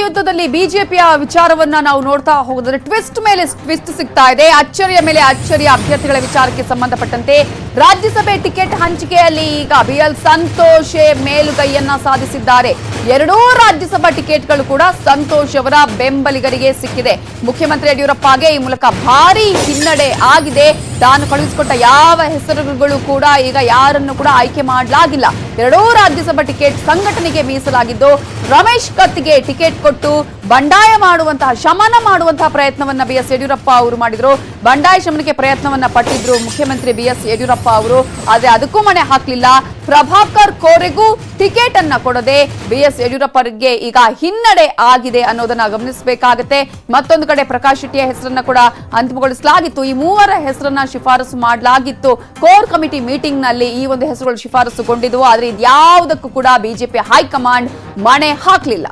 ಯುದ್ಧದಲ್ಲಿ ಬಿಜೆಪಿಯ ವಿಚಾರವನ್ನ ನಾವು ನೋಡ್ತಾ ಹೋಗೋದ್ರೆ ಟ್ವಿಸ್ಟ್ ಮೇಲೆ ಟ್ವಿಸ್ಟ್ ಸಿಗ್ತಾ ಇದೆ. ಅಚ್ಚರಿಯ ಮೇಲೆ ಅಚ್ಚರಿಯ ಅಭ್ಯರ್ಥಿಗಳ ವಿಚಾರಕ್ಕೆ ಸಂಬಂಧಪಟ್ಟಂತೆ ರಾಜ್ಯಸಭೆ ಟಿಕೆಟ್ ಹಂಚಿಕೆಯಲ್ಲಿ ಈಗ ಬಿ ಎಲ್ ಸಂತೋಷ್ ಮೇಲುಗೈಯನ್ನ ಸಾಧಿಸಿದ್ದಾರೆ. ಎರಡೂ ರಾಜ್ಯಸಭಾ ಟಿಕೆಟ್ಗಳು ಕೂಡ ಸಂತೋಷ್ ಅವರ ಬೆಂಬಲಿಗರಿಗೆ ಸಿಕ್ಕಿದೆ. ಮುಖ್ಯಮಂತ್ರಿ ಯಡಿಯೂರಪ್ಪಗೆ ಈ ಮೂಲಕ ಭಾರಿ ಹಿನ್ನಡೆ ಆಗಿದೆ. ತಾನು ಕಳುಹಿಸಿಕೊಟ್ಟ ಯಾವ ಹೆಸರುಗಳು ಕೂಡ ಈಗ ಯಾರನ್ನು ಕೂಡ ಆಯ್ಕೆ ಮಾಡಲಾಗಿಲ್ಲ. ಎರಡೂ ರಾಜ್ಯಸಭಾ ಟಿಕೆಟ್ ಸಂಘಟನೆಗೆ ಮೀಸಲಾಗಿದ್ದು, ರಮೇಶ್ ಕತ್ಗೆ ಟಿಕೆಟ್ ಕೊಟ್ಟು ಬಂಡಾಯ ಮಾಡುವಂತಹ, ಶಮನ ಮಾಡುವಂತಹ ಪ್ರಯತ್ನವನ್ನ ಬಿ ಎಸ್ ಯಡಿಯೂರಪ್ಪ ಅವರು ಮಾಡಿದ್ರು. ಬಂಡಾಯ ಶಮನಕ್ಕೆ ಪ್ರಯತ್ನವನ್ನ ಪಟ್ಟಿದ್ರು ಮುಖ್ಯಮಂತ್ರಿ ಬಿ ಎಸ್ ಯಡಿಯೂರಪ್ಪ ಅವರು. ಆದ್ರೆ ಅದಕ್ಕೂ ಮಣೆ ಹಾಕ್ಲಿಲ್ಲ. ಪ್ರಭಾಕರ್ ಕೋರೆಗೂ ಟಿಕೆಟ್ ಅನ್ನ ಕೊಡದೆ ಬಿ ಎಸ್ ಯಡಿಯೂರಪ್ಪರಿಗೆ ಈಗ ಹಿನ್ನಡೆ ಆಗಿದೆ ಅನ್ನೋದನ್ನ ಗಮನಿಸಬೇಕಾಗತ್ತೆ. ಮತ್ತೊಂದು ಕಡೆ ಪ್ರಕಾಶ್ ಶೆಟ್ಟಿಯ ಹೆಸರನ್ನ ಕೂಡ ಅಂತಿಮಗೊಳಿಸಲಾಗಿತ್ತು. ಈ ಮೂವರ ಹೆಸರನ್ನ ಶಿಫಾರಸು ಮಾಡಲಾಗಿತ್ತು. ಕೋರ್ ಕಮಿಟಿ ಮೀಟಿಂಗ್ನಲ್ಲಿ ಈ ಒಂದು ಹೆಸರುಗಳು ಶಿಫಾರಸುಗೊಂಡಿದ್ವು. ಆದರೆ ಇದ್ಯಾವುದಕ್ಕೂ ಕೂಡ ಬಿಜೆಪಿ ಹೈಕಮಾಂಡ್ ಮಣೆ ಹಾಕ್ಲಿಲ್ಲ.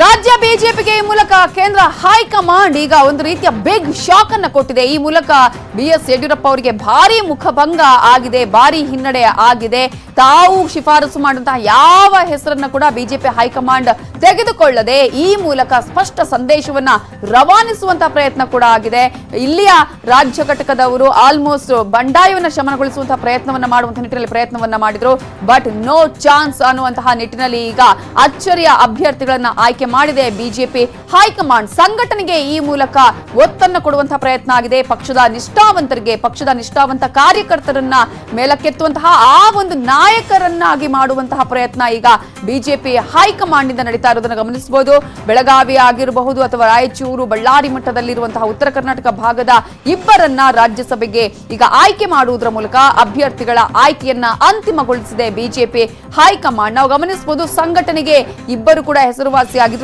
ರಾಜ್ಯ ಬಿಜೆಪಿಗೆ ಈ ಮೂಲಕ ಕೇಂದ್ರ ಹೈಕಮಾಂಡ್ ಈಗ ಒಂದು ರೀತಿಯ ಬಿಗ್ ಶಾಕ್ ಅನ್ನ ಕೊಟ್ಟಿದೆ. ಈ ಮೂಲಕ ಬಿ ಎಸ್ ಯಡಿಯೂರಪ್ಪ ಅವರಿಗೆ ಭಾರಿ ಮುಖಭಂಗ ಆಗಿದೆ, ಭಾರಿ ಹಿನ್ನಡೆ ಆಗಿದೆ. ತಾವು ಶಿಫಾರಸು ಮಾಡುವಂತಹ ಯಾವ ಹೆಸರನ್ನ ಕೂಡ ಬಿಜೆಪಿ ಹೈಕಮಾಂಡ್ ತೆಗೆದುಕೊಳ್ಳದೆ ಈ ಮೂಲಕ ಸ್ಪಷ್ಟ ಸಂದೇಶವನ್ನ ರವಾನಿಸುವಂತಹ ಪ್ರಯತ್ನ ಕೂಡ ಆಗಿದೆ. ಇಲ್ಲಿಯ ರಾಜ್ಯ ಘಟಕದವರು ಆಲ್ಮೋಸ್ಟ್ ಬಂಡಾಯವನ್ನ ಶಮನಗೊಳಿಸುವಂತಹ ಪ್ರಯತ್ನವನ್ನ ಮಾಡುವಂತಹ ನಿಟ್ಟಿನಲ್ಲಿ ಪ್ರಯತ್ನವನ್ನ ಮಾಡಿದ್ರು. ಬಟ್ ನೋ ಚಾನ್ಸ್ ಅನ್ನುವಂತಹ ನಿಟ್ಟಿನಲ್ಲಿ ಈಗ ಅಚ್ಚರಿಯ ಅಭ್ಯರ್ಥಿಗಳನ್ನ ಆಯ್ಕೆ ಮಾಡಿದೆ ಬಿಜೆಪಿ ಹೈಕಮಾಂಡ್. ಸಂಘಟನೆಗೆ ಈ ಮೂಲಕ ಒತ್ತನ್ನು ಕೊಡುವಂತಹ ಪ್ರಯತ್ನ ಆಗಿದೆ. ಪಕ್ಷದ ನಿಷ್ಠಾವಂತರಿಗೆ, ಪಕ್ಷದ ನಿಷ್ಠಾವಂತ ಕಾರ್ಯಕರ್ತರನ್ನ ಮೇಲಕ್ಕೆತ್ತುವಂತಹ ಆ ಒಂದು ನಾಯಕರನ್ನಾಗಿ ಮಾಡುವಂತಹ ಪ್ರಯತ್ನ ಈಗ ಬಿಜೆಪಿ ಹೈಕಮಾಂಡ್ನಿಂದ ನಡೀತಾ ಇರೋದನ್ನ ಗಮನಿಸಬಹುದು. ಬೆಳಗಾವಿ ಆಗಿರಬಹುದು ಅಥವಾ ರಾಯಚೂರು, ಬಳ್ಳಾರಿ ಮಟ್ಟದಲ್ಲಿರುವಂತಹ ಉತ್ತರ ಕರ್ನಾಟಕ ಭಾಗದ ಇಬ್ಬರನ್ನ ರಾಜ್ಯಸಭೆಗೆ ಈಗ ಆಯ್ಕೆ ಮಾಡುವುದರ ಮೂಲಕ ಅಭ್ಯರ್ಥಿಗಳ ಆಯ್ಕೆಯನ್ನ ಅಂತಿಮಗೊಳಿಸಿದೆ ಬಿಜೆಪಿ ಹೈಕಮಾಂಡ್. ನಾವು ಗಮನಿಸಬಹುದು, ಸಂಘಟನೆಗೆ ಇಬ್ಬರು ಕೂಡ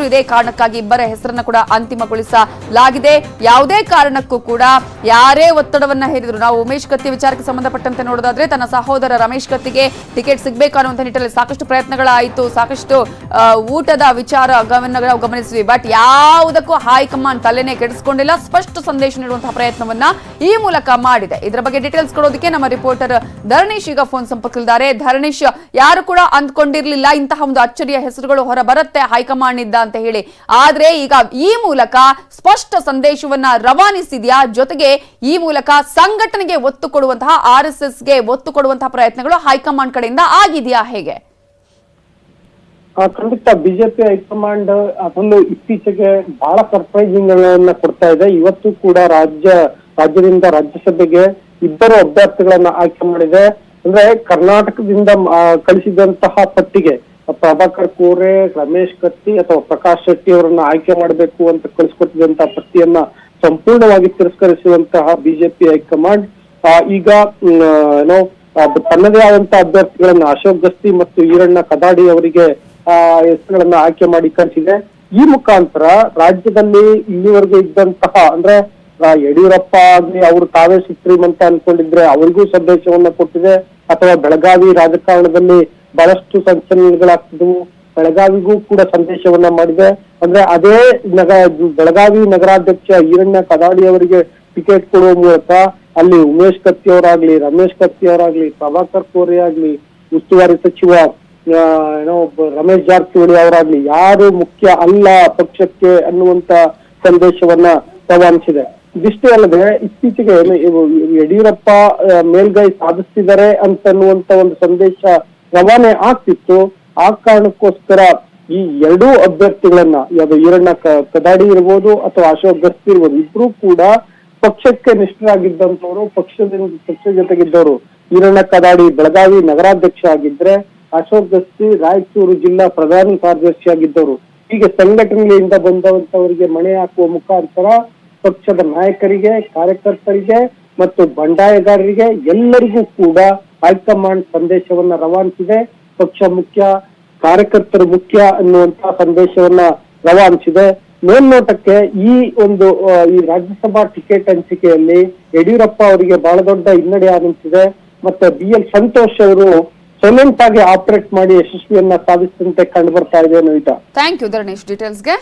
ಇದೇ ಕಾರಣಕ್ಕಾಗಿ ಇಬ್ಬರ ಹೆಸರನ್ನ ಕೂಡ ಅಂತಿಮಗೊಳಿಸಲಾಗಿದೆ. ಯಾವುದೇ ಕಾರಣಕ್ಕೂ ಕೂಡ ಯಾರೇ ಒತ್ತಡವನ್ನ ಹೇರಿದ್ರು, ನಾವು ಉಮೇಶ್ ಕತ್ತಿ ವಿಚಾರಕ್ಕೆ ಸಂಬಂಧಪಟ್ಟಂತೆ ನೋಡೋದಾದ್ರೆ ತನ್ನ ಸಹೋದರ ರಮೇಶ್ ಕತ್ತಿಗೆ ಟಿಕೆಟ್ ಸಿಗಬೇಕು ಅನ್ನುವಂಥ ನಿಟ್ಟಿನಲ್ಲಿ ಸಾಕಷ್ಟು ಪ್ರಯತ್ನಗಳಾಯಿತು. ಸಾಕಷ್ಟು ಊಟದ ವಿಚಾರ ನಾವು ಗಮನಿಸಿದ್ವಿ. ಬಟ್ ಯಾವುದಕ್ಕೂ ಹೈಕಮಾಂಡ್ ತಲೆನೇ ಕೆಡಿಸಿಕೊಂಡಿಲ್ಲ. ಸ್ಪಷ್ಟ ಸಂದೇಶ ನೀಡುವಂತಹ ಪ್ರಯತ್ನವನ್ನ ಈ ಮೂಲಕ ಮಾಡಿದೆ. ಇದರ ಬಗ್ಗೆ ಡೀಟೇಲ್ಸ್ ಕೊಡೋದಕ್ಕೆ ನಮ್ಮ ರಿಪೋರ್ಟರ್ ಧರಣೀಶ್ ಈಗ ಫೋನ್ ಸಂಪರ್ಕದಲ್ಲಿದ್ದಾರೆ. ಧರಣೀಶ್, ಯಾರು ಕೂಡ ಅಂದ್ಕೊಂಡಿರ್ಲಿಲ್ಲ. ಇಂತಹ ಒಂದು ಅಚ್ಚರಿಯ ಹೆಸರುಗಳು ಹೊರ ಬರುತ್ತೆ ಹೈಕಮಾಂಡ್ ಇದ್ದ ಅಂತ ಹೇಳಿ. ಆದ್ರೆ ಈಗ ಈ ಮೂಲಕ ಸ್ಪಷ್ಟ ಸಂದೇಶವನ್ನ ರವಾನಿಸಿದ್ಯಾ? ಜೊತೆಗೆ ಈ ಮೂಲಕ ಸಂಘಟನೆಗೆ ಒತ್ತು ಕೊಡುವಂತಹ, ಆರ್ ಎಸ್ ಎಸ್ಗೆ ಒತ್ತು ಕೊಡುವಂತಹ ಪ್ರಯತ್ನಗಳು ಹೈಕಮಾಂಡ್ ಕಡೆಯಿಂದ ಆಗಿದೆಯಾ ಹೇಗೆ? ಖಂಡಿತ ಬಿಜೆಪಿ ಹೈಕಮಾಂಡ್ ಅದೊಂದು ಇತ್ತೀಚೆಗೆ ಬಹಳ ಸರ್ಪ್ರೈಸಿಂಗ್ ಕೊಡ್ತಾ ಇದೆ. ಇವತ್ತು ಕೂಡ ರಾಜ್ಯ, ರಾಜ್ಯದಿಂದ ರಾಜ್ಯಸಭೆಗೆ ಇಬ್ಬರು ಅಭ್ಯರ್ಥಿಗಳನ್ನ ಆಯ್ಕೆ ಮಾಡಿದೆ. ಅಂದ್ರೆ ಕರ್ನಾಟಕದಿಂದ ಕಳಿಸಿದಂತಹ ಪಟ್ಟಿಗೆ ಪ್ರಭಾಕರ್ ಕೋರೆ ರಮೇಶ್ ಕತ್ತಿ ಅಥವಾ ಪ್ರಕಾಶ್ ಶೆಟ್ಟಿ ಅವರನ್ನ ಆಯ್ಕೆ ಮಾಡಬೇಕು ಅಂತ ಕಳಿಸ್ಕೊಟ್ಟಿದಂತಹ ಪಟ್ಟಿಯನ್ನ ಸಂಪೂರ್ಣವಾಗಿ ತಿರಸ್ಕರಿಸುವಂತಹ ಬಿಜೆಪಿ ಹೈಕಮಾಂಡ್. ಈಗ ಏನೋ ತನ್ನದೇ ಆದಂತಹ ಅಭ್ಯರ್ಥಿಗಳನ್ನ ಅಶೋಕ್ ಗಸ್ತಿ ಮತ್ತು ಈರಣ್ಣ ಕದಾಡಿ ಅವರಿಗೆ, ಆ, ಹೆಸರುಗಳನ್ನ ಆಯ್ಕೆ ಮಾಡಿ ಕಳಿಸಿದೆ. ಈ ಮುಖಾಂತರ ರಾಜ್ಯದಲ್ಲಿ ಇಲ್ಲಿವರೆಗೂ ಇದ್ದಂತಹ, ಅಂದ್ರೆ ಯಡಿಯೂರಪ್ಪ ಆಗ್ಲಿ, ಅವರು ತಾವೇ ಸುಪ್ರೀಂ ಅಂತ ಅನ್ಕೊಂಡಿದ್ರೆ ಅವರಿಗೂ ಸಂದೇಶವನ್ನ ಕೊಟ್ಟಿದೆ. ಅಥವಾ ಬೆಳಗಾವಿ ರಾಜಕಾರಣದಲ್ಲಿ ಬಹಳಷ್ಟು ಸಂಚಲನಗಳಾಗ್ತಿದ್ವು ಬೆಳಗಾವಿಗೂ ಕೂಡ ಸಂದೇಶವನ್ನ ಮಾಡಿದೆ. ಅಂದ್ರೆ ಅದೇ ನಗ, ಬೆಳಗಾವಿ ನಗರಾಧ್ಯಕ್ಷ ಈರಣ್ಣ ಕದಾಡಿ ಅವರಿಗೆ ಟಿಕೆಟ್ ಕೊಡುವ ಮೂಲಕ ಅಲ್ಲಿ ಉಮೇಶ್ ಕತ್ತಿ ಅವರಾಗ್ಲಿ, ರಮೇಶ್ ಕತ್ತಿ ಅವರಾಗ್ಲಿ, ಪ್ರಭಾಕರ್ ಕೋರೆ ಆಗ್ಲಿ, ಉಸ್ತುವಾರಿ ಸಚಿವ ಏನೋ ರಮೇಶ್ ಜಾರಕಿಹೊಳಿ ಅವರಾಗ್ಲಿ, ಯಾರು ಮುಖ್ಯ ಅಲ್ಲ ಪಕ್ಷಕ್ಕೆ ಅನ್ನುವಂತ ಸಂದೇಶವನ್ನ ರವಾನಿಸಿದೆ. ಇದಿಷ್ಟೇ ಅಲ್ಲದೆ ಇತ್ತೀಚೆಗೆ ಯಡಿಯೂರಪ್ಪ ಮೇಲ್ಗೈ ಸಾಧಿಸ್ತಿದ್ದಾರೆ ಅಂತನ್ನುವಂತ ಒಂದು ಸಂದೇಶ ರವಾನೆ ಆಗ್ತಿತ್ತು. ಆ ಕಾರಣಕ್ಕೋಸ್ಕರ ಈ ಎರಡೂ ಅಭ್ಯರ್ಥಿಗಳನ್ನ ಯಾವ್ದು ಈರಣ್ಣ ಕದಾಡಿ ಇರ್ಬೋದು ಅಥವಾ ಅಶೋಕ್ ಗಸ್ತಿ ಇರ್ಬೋದು, ಇಬ್ರು ಕೂಡ ಪಕ್ಷಕ್ಕೆ ನಿಷ್ಠರಾಗಿದ್ದಂತವರು ಪಕ್ಷದಿಂದ, ಪಕ್ಷದ ಜೊತೆಗಿದ್ದವರು. ಈರಣ್ಣ ಕದಾಡಿ ಬೆಳಗಾವಿ ನಗರಾಧ್ಯಕ್ಷ ಆಗಿದ್ರೆ, ಅಶೋಕ್ ಗಸ್ತಿ ರಾಯಚೂರು ಜಿಲ್ಲಾ ಪ್ರಧಾನ ಕಾರ್ಯದರ್ಶಿ ಆಗಿದ್ದವರು. ಹೀಗೆ ಸಂಘಟನೆಯಿಂದ ಬಂದವಂತವರಿಗೆ ಮಣೆ ಹಾಕುವ ಮುಖಾಂತರ ಪಕ್ಷದ ನಾಯಕರಿಗೆ, ಕಾರ್ಯಕರ್ತರಿಗೆ ಮತ್ತು ಬಂಡಾಯಗಾರರಿಗೆ ಎಲ್ಲರಿಗೂ ಕೂಡ ಹೈಕಮಾಂಡ್ ಸಂದೇಶವನ್ನ ರವಾನಿಸಿದೆ. ಪಕ್ಷ ಮುಖ್ಯ, ಕಾರ್ಯಕರ್ತರು ಮುಖ್ಯ ಅನ್ನುವಂತಹ ಸಂದೇಶವನ್ನ ರವಾನಿಸಿದೆ. ಮೇಲ್ನೋಟಕ್ಕೆ ಈ ಒಂದು ಈ ರಾಜ್ಯಸಭಾ ಟಿಕೆಟ್ ಹಂಚಿಕೆಯಲ್ಲಿ ಯಡಿಯೂರಪ್ಪ ಅವರಿಗೆ ಬಹಳ ದೊಡ್ಡ ಹಿನ್ನಡೆ ಆರಂಭಿಸಿದೆ. ಮತ್ತೆ ಬಿ ಎಲ್ ಸಂತೋಷ್ ಅವರು ಸೈಲೆಂಟ್ ಆಗಿ ಆಪರೇಟ್ ಮಾಡಿ ಯಶಸ್ವಿಯನ್ನ ಸಾಧಿಸಿದಂತೆ ಕಂಡು ಬರ್ತಾ ಇದೆ ಅನ್ನೋ ಥ್ಯಾಂಕ್ ಯು ಧರಣೇಶ್. ಡೀಟೇಲ್ಸ್ಗೆ